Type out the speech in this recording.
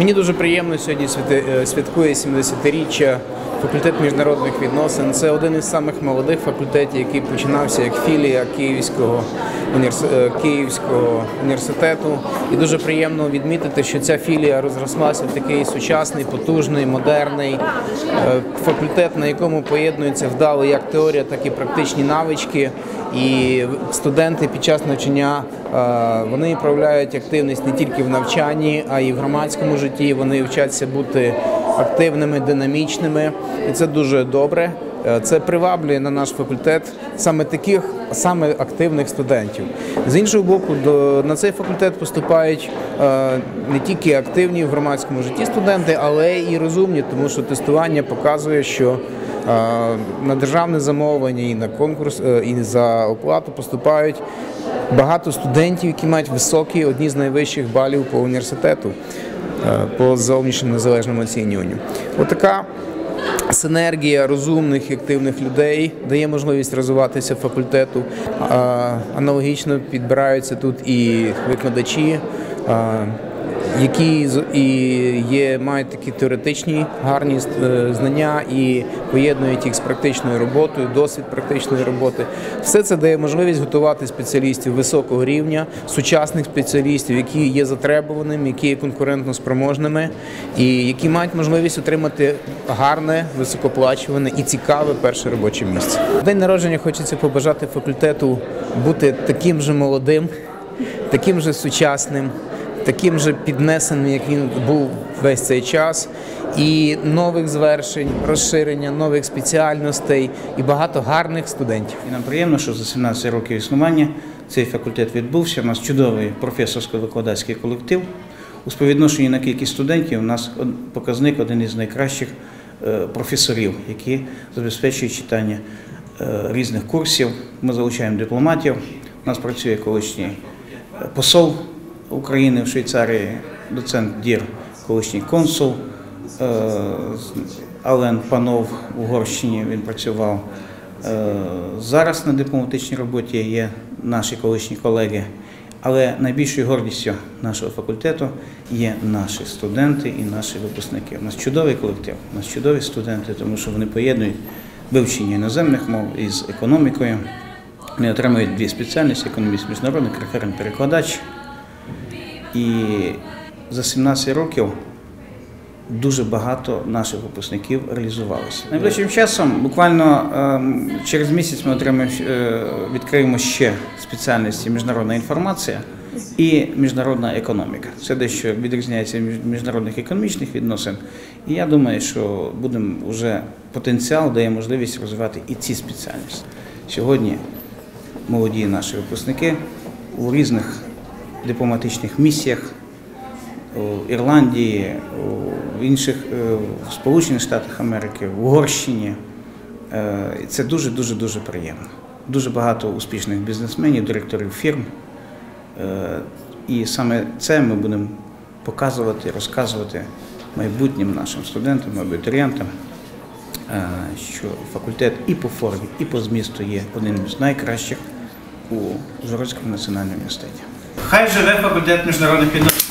Мені дуже приємно сьогодні е, святкує 70-річчя факультет міжнародних відносин. Це один із самих молодих факультетів, який починався як філія Київського, е, Київського університету. І дуже приємно відмітити, що ця філія розрослася в такий сучасний, потужний, модерний е, факультет, на якому поєднується вдало як теорія, так і практичні навички. І студенти під час навчання вони проявляють активність не тільки в навчанні, а й в громадському житті. Вони вчаться бути активними, динамічними, і це дуже добре. Е, Це приваблює на наш факультет саме таких саме активних студентів. З іншого боку, до на цей факультет поступають е, не тільки активні в громадському житті студенти, але і розумні, тому що тестування показує, що е, на державне замовлення і на конкурс е, і за оплату поступають багато студентів, які мають високі одні з найвищих балів по університету е, по зовнішньому незалежному оцінюванню. Отака синергія розумних і активних людей дає можливість розвиватися факультету. Аналогічно підбираються тут і викладачі. Які і є, мають такі теоретичні гарні е, знання і поєднують їх з практичною роботою, досвід практичної роботи. Все це дає можливість готувати спеціалістів високого рівня, сучасних спеціалістів, які є затребуваними, які є конкурентно спроможними, і які мають можливість отримати гарне, високоплачуване і цікаве перше робоче місце. День народження хочеться побажати факультету бути таким же молодим, таким же сучасним, таким же піднесеним, як він був весь цей час, і нових звершень, розширення нових спеціальностей і багато гарних студентів. І нам приємно, що за 17 років існування цей факультет відбувся. У нас чудовий професорсько-викладацький колектив. У співвідношенні на кількість студентів у нас показник один із найкращих е, професорів, які забезпечують читання е, різних курсів. Ми залучаємо дипломатів. У нас працює колишній е, посол України в Швейцарії, доцент Дір, колишній консул. Е, Ален Панов в Угорщині він працював. Е, Зараз на дипломатичній роботі є наші колишні колеги, але найбільшою гордістю нашого факультету є наші студенти і наші випускники. У нас чудовий колектив, у нас чудові студенти, тому що вони поєднують вивчення іноземних мов із економікою. Вони отримують дві спеціальності економіст міжнародний референт перекладач. І за 17 років дуже багато наших випускників реалізувалося. Найближчим часом, буквально ем, через місяць, ми отримаємо е, відкриємо ще спеціальності міжнародна інформація і міжнародна економіка. Це дещо відрізняється від міжнародних економічних відносин. І я думаю, що будемо вже потенціал дає можливість розвивати і ці спеціальності. Сьогодні молоді наші випускники у різних дипломатичних місіях у Ірландії, у інших е, в Сполучених Штатах Америки, в Угорщині. Е, Це дуже дуже дуже приємно. Дуже багато успішних бізнесменів, директорів фірм. Е, І саме це ми будемо показувати, розказувати майбутнім нашим студентам, абітурієнтам, що факультет і по формі, і по змісту є одним з найкращих у Ужгородському національному університеті. Хай живе факультет міжнародних відносин.